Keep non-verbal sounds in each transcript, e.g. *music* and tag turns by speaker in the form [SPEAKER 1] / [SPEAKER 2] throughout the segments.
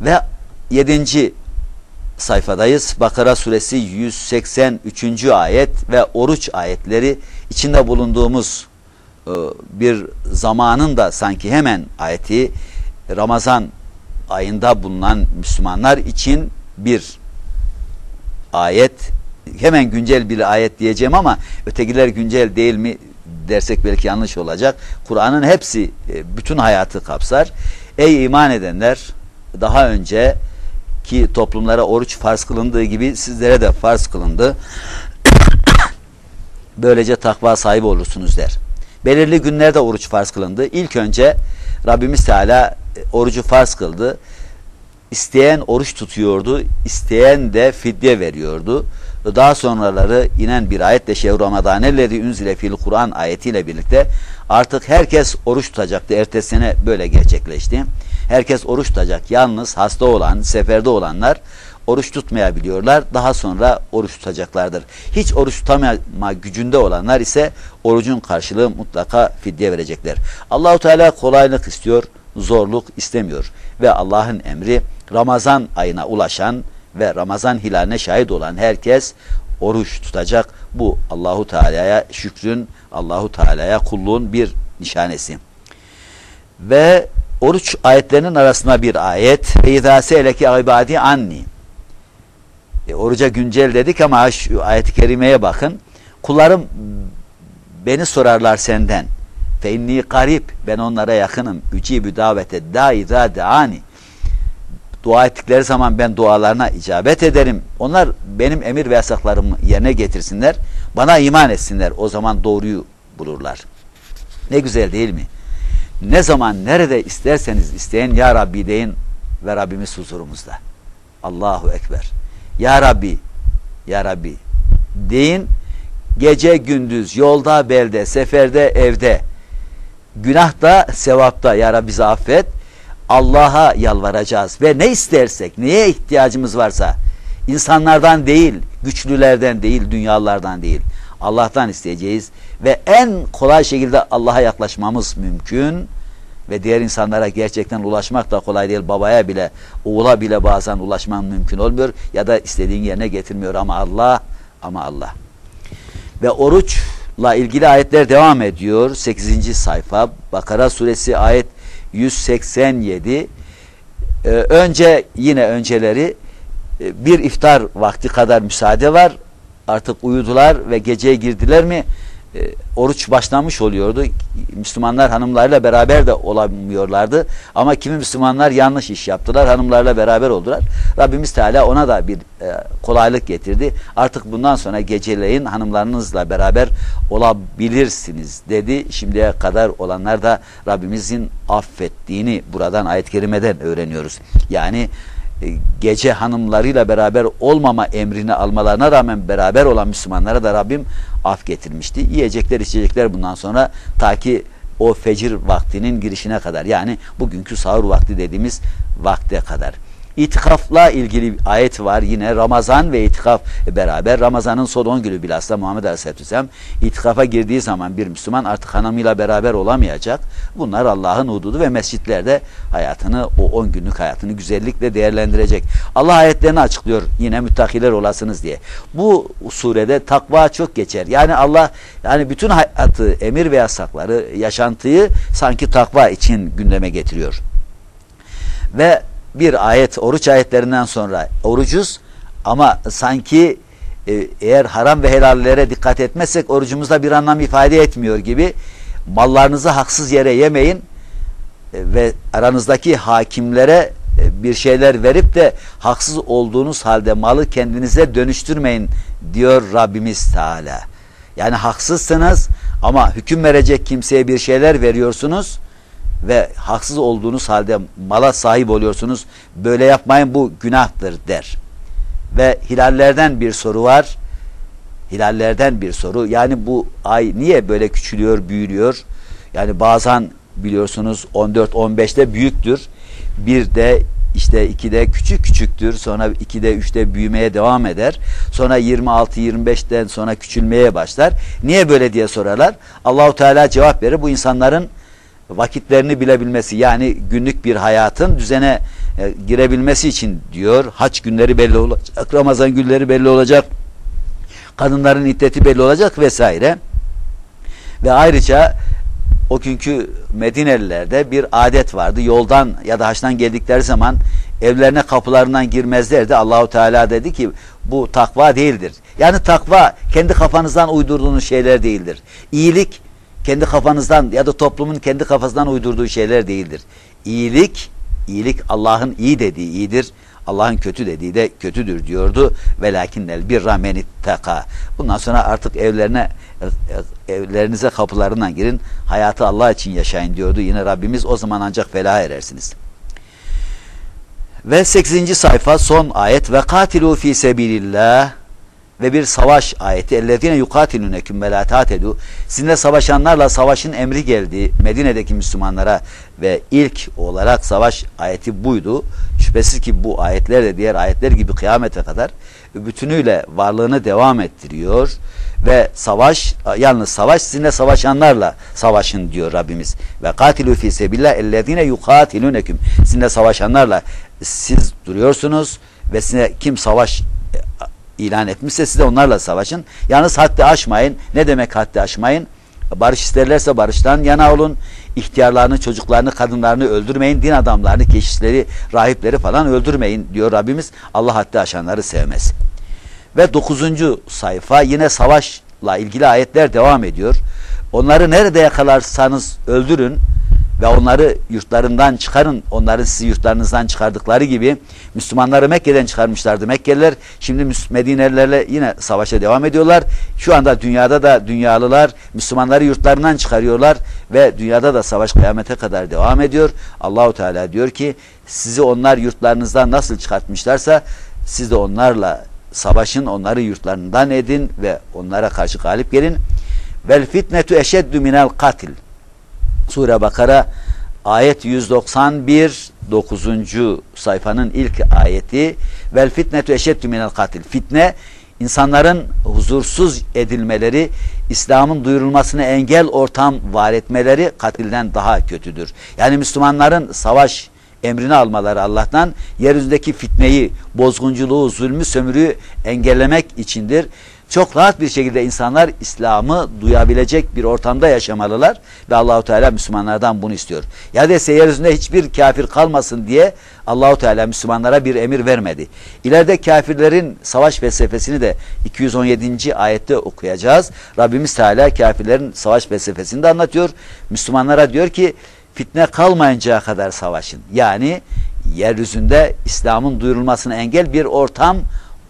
[SPEAKER 1] Ve 7. sayfadayız. Bakara suresi 183. ayet ve oruç ayetleri içinde bulunduğumuz e, bir zamanın da sanki hemen ayeti Ramazan ayında bulunan Müslümanlar için bir ayet hemen güncel bir ayet diyeceğim ama ötekiler güncel değil mi dersek belki yanlış olacak. Kur'an'ın hepsi e, bütün hayatı kapsar. Ey iman edenler daha önce ki toplumlara oruç farz kılındığı gibi sizlere de farz kılındı. *coughs* Böylece takva sahibi olursunuz der. Belirli günlerde oruç farz kılındı. İlk önce Rabbimiz Teala e, orucu farz kıldı. İsteyen oruç tutuyordu, isteyen de fidye veriyordu. Daha sonraları inen bir ayetle şehr Ramadanellezi ünzile fil Kur'an ayetiyle birlikte artık herkes oruç tutacaktı. Ertesine böyle gerçekleşti. Herkes oruç tutacak. Yalnız hasta olan, seferde olanlar oruç tutmayabiliyorlar. Daha sonra oruç tutacaklardır. Hiç oruç tutama gücünde olanlar ise orucun karşılığı mutlaka fidye verecekler. Allahu Teala kolaylık istiyor, zorluk istemiyor ve Allah'ın emri Ramazan ayına ulaşan ve Ramazan hilaline şahit olan herkes oruç tutacak. Bu Allahu Teala'ya şükrün, Allahu Teala'ya kulluğun bir nişanesi. Ve oruç ayetlerinin arasında bir ayet. İzâ se'leki ibâdi anni. E, oruca güncel dedik ama şu ayet-i kerimeye bakın. Kullarım beni sorarlar senden. Fe inni garip. Ben onlara yakınım. Ücibü davete da izâ deani dua ettikleri zaman ben dualarına icabet ederim. Onlar benim emir ve yasaklarımı yerine getirsinler. Bana iman etsinler. O zaman doğruyu bulurlar. Ne güzel değil mi? Ne zaman nerede isterseniz isteyen Ya Rabbi deyin ve Rabbimiz huzurumuzda. Allahu Ekber. Ya Rabbi, Ya Rabbi deyin. Gece gündüz, yolda, belde, seferde, evde. Günahta, sevapta Ya Rabbi bizi affet Allah'a yalvaracağız ve ne istersek, neye ihtiyacımız varsa insanlardan değil, güçlülerden değil, dünyalardan değil. Allah'tan isteyeceğiz ve en kolay şekilde Allah'a yaklaşmamız mümkün ve diğer insanlara gerçekten ulaşmak da kolay değil. Babaya bile, oğula bile bazen ulaşman mümkün olmuyor ya da istediğin yerine getirmiyor ama Allah, ama Allah. Ve oruçla ilgili ayetler devam ediyor. 8. sayfa Bakara suresi ayet 187 ee, önce yine önceleri e, bir iftar vakti kadar müsaade var. Artık uyudular ve geceye girdiler mi e, oruç başlamış oluyordu. Müslümanlar hanımlarla beraber de olamıyorlardı. Ama kimi Müslümanlar yanlış iş yaptılar. Hanımlarla beraber oldular. Rabbimiz Teala ona da bir e, kolaylık getirdi. Artık bundan sonra geceleyin hanımlarınızla beraber olabilirsiniz dedi. Şimdiye kadar olanlar da Rabbimizin affettiğini buradan ayet-i kerimeden öğreniyoruz. Yani gece hanımlarıyla beraber olmama emrini almalarına rağmen beraber olan Müslümanlara da Rabbim af getirmişti. Yiyecekler içecekler bundan sonra ta ki o fecir vaktinin girişine kadar yani bugünkü sahur vakti dediğimiz vakte kadar. İtikafla ilgili bir ayet var yine Ramazan ve itikaf beraber. Ramazanın son 10 günü bilhassa Muhammed Aleyhisselam itikafa girdiği zaman bir Müslüman artık hanımıyla beraber olamayacak. Bunlar Allah'ın hududu ve mescitlerde hayatını o 10 günlük hayatını güzellikle değerlendirecek. Allah ayetlerini açıklıyor yine müttakiler olasınız diye. Bu surede takva çok geçer. Yani Allah yani bütün hayatı, emir ve yasakları, yaşantıyı sanki takva için gündeme getiriyor. Ve bir ayet, oruç ayetlerinden sonra orucuz ama sanki e, eğer haram ve helallere dikkat etmezsek orucumuzda bir anlam ifade etmiyor gibi mallarınızı haksız yere yemeyin e, ve aranızdaki hakimlere e, bir şeyler verip de haksız olduğunuz halde malı kendinize dönüştürmeyin diyor Rabbimiz Teala. Yani haksızsınız ama hüküm verecek kimseye bir şeyler veriyorsunuz ve haksız olduğunuz halde mala sahip oluyorsunuz. Böyle yapmayın bu günahtır der. Ve hilallerden bir soru var. Hilallerden bir soru. Yani bu ay niye böyle küçülüyor, büyülüyor? Yani bazen biliyorsunuz 14-15'te büyüktür. Bir de işte 2'de küçük küçüktür. Sonra 2'de 3'te büyümeye devam eder. Sonra 26-25'ten sonra küçülmeye başlar. Niye böyle diye sorarlar. Allahu Teala cevap verir. Bu insanların vakitlerini bilebilmesi yani günlük bir hayatın düzene e, girebilmesi için diyor haç günleri belli olacak, Ramazan günleri belli olacak, kadınların iddeti belli olacak vesaire. Ve ayrıca o günkü Medinelilerde bir adet vardı. Yoldan ya da haçtan geldikleri zaman evlerine kapılarından girmezlerdi. Allahu Teala dedi ki bu takva değildir. Yani takva kendi kafanızdan uydurduğunuz şeyler değildir. İyilik kendi kafanızdan ya da toplumun kendi kafasından uydurduğu şeyler değildir. İyilik, iyilik Allah'ın iyi dediği iyidir. Allah'ın kötü dediği de kötüdür diyordu. Velakinnel birra menitteka. Bundan sonra artık evlerine evlerinize kapılarından girin. Hayatı Allah için yaşayın diyordu. Yine Rabbimiz o zaman ancak felaha erersiniz. Ve 8. sayfa son ayet ve katilu fi sebilillah ve bir savaş ayeti. Ellezine yukatilunekum ve la tatedu. Sizinle savaşanlarla savaşın emri geldi Medine'deki Müslümanlara ve ilk olarak savaş ayeti buydu. Şüphesiz ki bu ayetler de diğer ayetler gibi kıyamete kadar bütünüyle varlığını devam ettiriyor ve savaş yalnız savaş sizinle savaşanlarla savaşın diyor Rabbimiz. Ve katilu fi sebillah ellezine yukatilunekum. Sizinle savaşanlarla siz duruyorsunuz ve size kim savaş ilan etmişse siz de onlarla savaşın. Yalnız haddi aşmayın. Ne demek haddi aşmayın? Barış isterlerse barıştan yana olun. İhtiyarlarını, çocuklarını, kadınlarını öldürmeyin. Din adamlarını, keşişleri, rahipleri falan öldürmeyin diyor Rabbimiz. Allah haddi aşanları sevmez. Ve dokuzuncu sayfa yine savaşla ilgili ayetler devam ediyor. Onları nerede yakalarsanız öldürün ve onları yurtlarından çıkarın. Onların sizi yurtlarınızdan çıkardıkları gibi Müslümanları Mekke'den çıkarmışlardı Mekkeliler. Şimdi Medinelilerle yine savaşa devam ediyorlar. Şu anda dünyada da dünyalılar Müslümanları yurtlarından çıkarıyorlar ve dünyada da savaş kıyamete kadar devam ediyor. Allahu Teala diyor ki sizi onlar yurtlarınızdan nasıl çıkartmışlarsa siz de onlarla savaşın, onları yurtlarından edin ve onlara karşı galip gelin. Vel fitnetu eşeddü minel katil. Sure Bakara ayet 191 9. sayfanın ilk ayeti vel fitnetu eşeddü minel katil. Fitne insanların huzursuz edilmeleri, İslam'ın duyurulmasına engel ortam var etmeleri katilden daha kötüdür. Yani Müslümanların savaş emrini almaları Allah'tan yeryüzündeki fitneyi, bozgunculuğu, zulmü, sömürüyü engellemek içindir. Çok rahat bir şekilde insanlar İslam'ı duyabilecek bir ortamda yaşamalılar ve Allahu Teala Müslümanlardan bunu istiyor. Ya dese yeryüzünde hiçbir kafir kalmasın diye Allahu Teala Müslümanlara bir emir vermedi. İleride kafirlerin savaş felsefesini de 217. ayette okuyacağız. Rabbimiz Teala kafirlerin savaş felsefesini de anlatıyor. Müslümanlara diyor ki fitne kalmayıncaya kadar savaşın. Yani yeryüzünde İslam'ın duyurulmasına engel bir ortam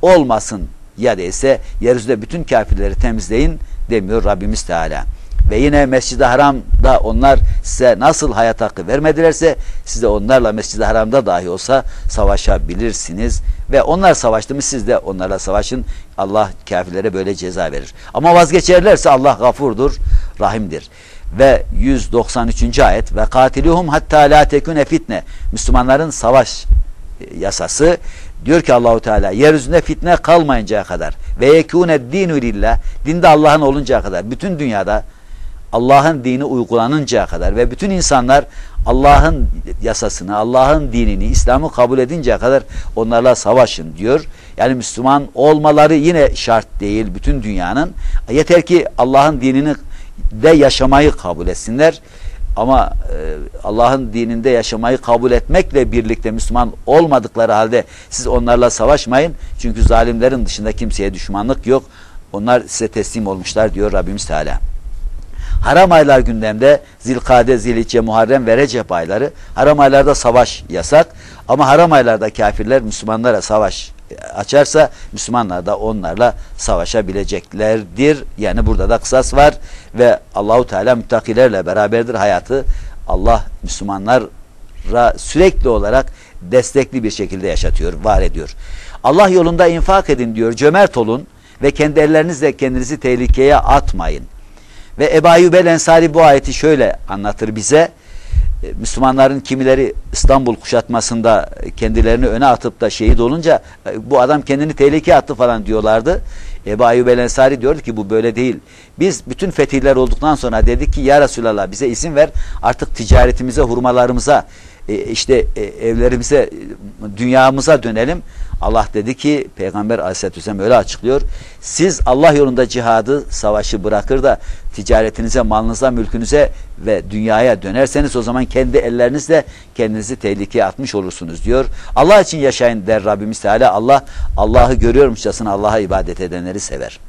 [SPEAKER 1] olmasın. Ya ise yeryüzünde bütün kafirleri temizleyin demiyor Rabbimiz Teala. Ve yine Mescid-i Haram'da onlar size nasıl hayat hakkı vermedilerse siz de onlarla Mescid-i Haram'da dahi olsa savaşabilirsiniz. Ve onlar savaştı mı siz de onlarla savaşın. Allah kafirlere böyle ceza verir. Ama vazgeçerlerse Allah gafurdur, rahimdir ve 193. ayet ve katiluhum hatta la tekune fitne Müslümanların savaş e, yasası diyor ki Allahu Teala yeryüzünde fitne kalmayıncaya kadar ve yekune dinu lillah dinde Allah'ın oluncaya kadar bütün dünyada Allah'ın dini uygulanıncaya kadar ve bütün insanlar Allah'ın yasasını, Allah'ın dinini, İslam'ı kabul edinceye kadar onlarla savaşın diyor. Yani Müslüman olmaları yine şart değil bütün dünyanın. Yeter ki Allah'ın dinini de yaşamayı kabul etsinler. Ama e, Allah'ın dininde yaşamayı kabul etmekle birlikte Müslüman olmadıkları halde siz onlarla savaşmayın. Çünkü zalimlerin dışında kimseye düşmanlık yok. Onlar size teslim olmuşlar diyor Rabbimiz Teala. Haram aylar gündemde Zilkade, Zilhicce, Muharrem ve Recep ayları. Haram aylarda savaş yasak ama haram aylarda kafirler Müslümanlara savaş açarsa Müslümanlar da onlarla savaşabileceklerdir. Yani burada da kısas var ve Allahu Teala müttakilerle beraberdir hayatı. Allah Müslümanlara sürekli olarak destekli bir şekilde yaşatıyor, var ediyor. Allah yolunda infak edin diyor, cömert olun ve kendi ellerinizle kendinizi tehlikeye atmayın. Ve Ebu Ayyub Ensari bu ayeti şöyle anlatır bize. E, Müslümanların kimileri İstanbul kuşatmasında kendilerini öne atıp da şehit olunca e, bu adam kendini tehlikeye attı falan diyorlardı. Ebu Ayyub el Ensari diyordu ki bu böyle değil. Biz bütün fetihler olduktan sonra dedik ki ya Resulallah bize isim ver artık ticaretimize, hurmalarımıza, e, işte e, evlerimize, dünyamıza dönelim. Allah dedi ki Peygamber Aleyhisselatü Vesselam öyle açıklıyor. Siz Allah yolunda cihadı, savaşı bırakır da ticaretinize, malınıza, mülkünüze ve dünyaya dönerseniz o zaman kendi ellerinizle kendinizi tehlikeye atmış olursunuz diyor. Allah için yaşayın der Rabbimiz Teala. Allah Allah'ı görüyormuşçasına Allah'a ibadet edenleri sever.